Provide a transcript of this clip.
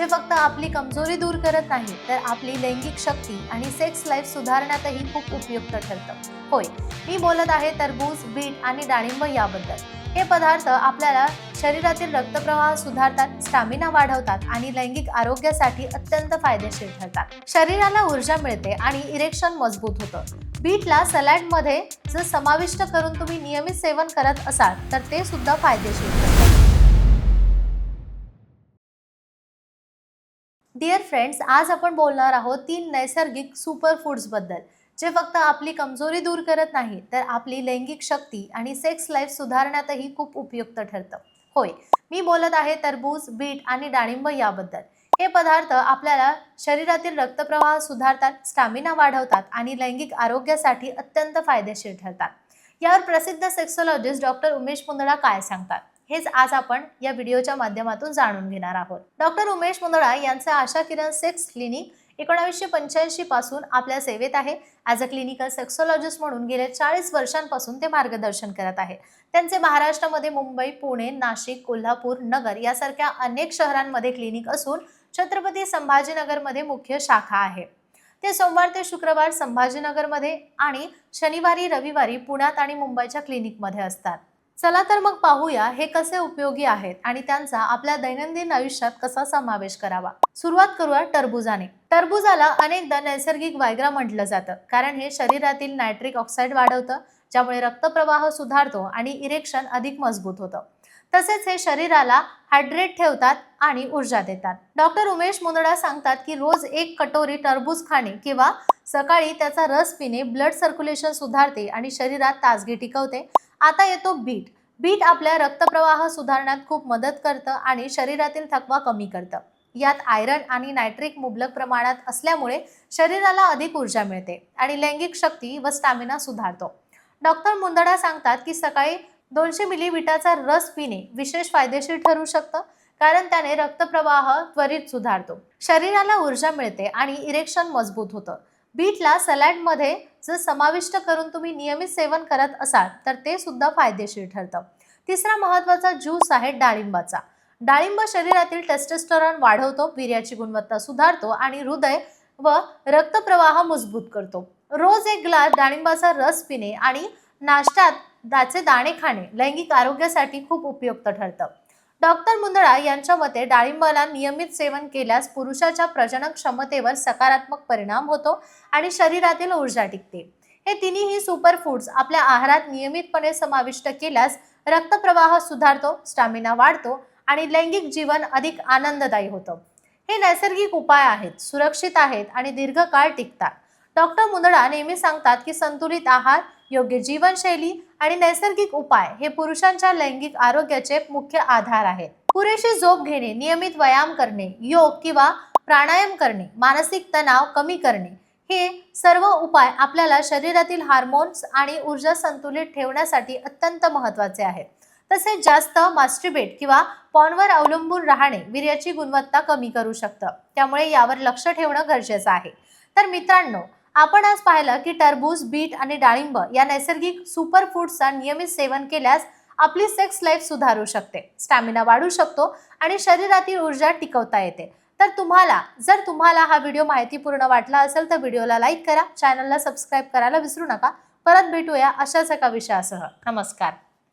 जे फक्त आपली कमजोरी दूर करत नाही तर आपली लैंगिक शक्ती आणि सेक्स लाईफ सुधारण्यातही खूप उपयुक्त ठरतं. होय मी बोलत आहे तरबूज बीट आणि डाळिंब याबद्दल. हे पदार्थ आपल्याला शरीरातील रक्तप्रवाह सुधारतात स्टॅमिना वाढवतात आणि लैंगिक आरोग्यासाठी अत्यंत फायदेशीर ठरतात. शरीराला ऊर्जा मिळते आणि इरेक्शन मजबूत होतं. बीटला सलाडमध्ये जर समाविष्ट करून तुम्ही नियमित सेवन करत असाल तर ते सुद्धा फायदेशीर डिअर फ्रेंड्स आज आपण बोलणार आहोत तीन नैसर्गिक सुपर फूड्सबद्दल जे फक्त आपली कमजोरी दूर करत नाही तर आपली लैंगिक शक्ती आणि सेक्स लाईफ सुधारण्यातही खूप उपयुक्त ठरतं. होय मी बोलत आहे तरबूज बीट आणि डाळिंब याबद्दल. हे पदार्थ आपल्याला शरीरातील रक्तप्रवाह सुधारतात स्टॅमिना वाढवतात आणि लैंगिक आरोग्यासाठी अत्यंत फायदेशीर ठरतात. यावर प्रसिद्ध सेक्सोलॉजिस्ट डॉक्टर उमेश मुंदडा काय सांगतात? हेच आज आपण या व्हिडिओच्या माध्यमातून जाणून घेणार आहोत. डॉक्टर उमेश मुंदडा यांचं आशा किरण सेक्स क्लिनिक एकोणावीसशे पंच्याऐंशी पासून आपल्या सेवेत आहे. ॲज अ क्लिनिकल सेक्सोलॉजिस्ट म्हणून गेल्या चाळीस वर्षांपासून ते मार्गदर्शन करत आहे. त्यांचे महाराष्ट्रामध्ये मुंबई पुणे नाशिक कोल्हापूर नगर यासारख्या अनेक शहरांमध्ये क्लिनिक असून छत्रपती संभाजीनगरमध्ये मुख्य शाखा आहे. ते सोमवार ते शुक्रवार संभाजीनगरमध्ये आणि शनिवारी रविवारी पुण्यात आणि मुंबईच्या क्लिनिकमध्ये असतात. चला तर मग पाहूया हे कसे उपयोगी आहेत आणि त्यांचा आपल्या दैनंदिन आयुष्यात कसा समावेश करावा. सुरुवात करूया टरबुजाने. टरबुजाला अनेकदा नैसर्गिक वायग्रा म्हटलं जातं कारण हे शरीरातील नायट्रिक ऑक्साईड वाढवतं ज्यामुळे रक्तप्रवाह सुधारतो आणि इरेक्शन अधिक मजबूत होतं. तसेच हे शरीराला हायड्रेट ठेवतात आणि ऊर्जा देतात. डॉक्टर उमेश मुंदडा सांगतात की रोज एक कटोरी टरबूज खाणे किंवा सकाळी त्याचा रस पिणे ब्लड सर्क्युलेशन सुधारते आणि शरीरात ताजगी टिकवते आता येतो बीट. बीट आपल्या रक्तप्रवाह सुधारण्यात खूप मदत करतं आणि शरीरातील थकवा कमी करतं. यात आयरन आणि नायट्रिक मुबलक प्रमाणात असल्यामुळे शरीराला अधिक ऊर्जा मिळते आणि लैंगिक शक्ती व स्टॅमिना सुधारतो. डॉक्टर मुंदडा सांगतात की सकाळी दोनशे मिलीमिटाचा रस पिणे विशेष फायदेशीर ठरू शकतं कारण त्याने रक्तप्रवाह त्वरित सुधारतो. शरीराला ऊर्जा मिळते आणि इरेक्शन मजबूत होतं. बीटला सलाडमध्ये जर समाविष्ट करून तुम्ही नियमित सेवन करत असाल तर ते सुद्धा फायदेशीर ठरतं. तिसरा महत्त्वाचा ज्यूस आहे डाळिंबाचा. डाळिंब शरीरातील टेस्टोस्टेरॉन वाढवतो वीर्याची गुणवत्ता सुधारतो आणि हृदय व रक्तप्रवाह मजबूत करतो. रोज एक ग्लास डाळिंबाचा रस पिणे आणि नाश्त्यात त्याचे दाणे खाणे लैंगिक आरोग्यासाठी खूप उपयुक्त ठरतं. डॉक्टर मुंदळा यांच्या मते डाळिंबाला नियमित सेवन केल्यास पुरुषाच्या प्रजनन क्षमतेवर सकारात्मक परिणाम होतो आणि शरीरातील ऊर्जा टिकते. हे तिन्ही सुपर फूड्स आपल्या आहारात नियमितपणे समाविष्ट केल्यास रक्तप्रवाह सुधारतो स्टॅमिना वाढतो आणि लैंगिक जीवन अधिक आनंददायी होतं. हे नैसर्गिक उपाय आहेत सुरक्षित आहेत आणि दीर्घकाळ टिकतात. डॉक्टर मुंदडा नेहमी सांगतात की संतुलित आहार योग्य जीवनशैली आणि नैसर्गिक उपाय हे पुरुषांच्या लैंगिक आरोग्याचे मुख्य आधार आहेत. पुरेशी झोप घेणे नियमित व्यायाम करणे योग किंवा प्राणायाम करणे मानसिक तणाव कमी करणे हे सर्व उपाय आपल्याला शरीरातील हार्मोन्स आणि ऊर्जा संतुलित ठेवण्यासाठी अत्यंत महत्त्वाचे आहेत. तसेच जास्त मास्ट्रिबेट किंवा पॉनवर अवलंबून राहणे वीर्याची गुणवत्ता कमी करू शकतं. त्यामुळे यावर लक्ष ठेवणं गरजेचं आहे. तर मित्रांनो आपण आज पाहिलं की टरबूज बीट आणि डाळिंब या नैसर्गिक सुपर फूड्सचा नियमित सेवन केल्यास आपली सेक्स लाईफ सुधारू शकते. स्टॅमिना वाढू शकतो आणि शरीरातील ऊर्जा टिकवता येते. तर तुम्हाला जर तुम्हाला हा व्हिडिओ माहितीपूर्ण वाटला असेल तर व्हिडिओला लाईक करा चॅनलला सबस्क्राईब करायला विसरू नका. परत भेटूया अशाच एका विषयासह. नमस्कार.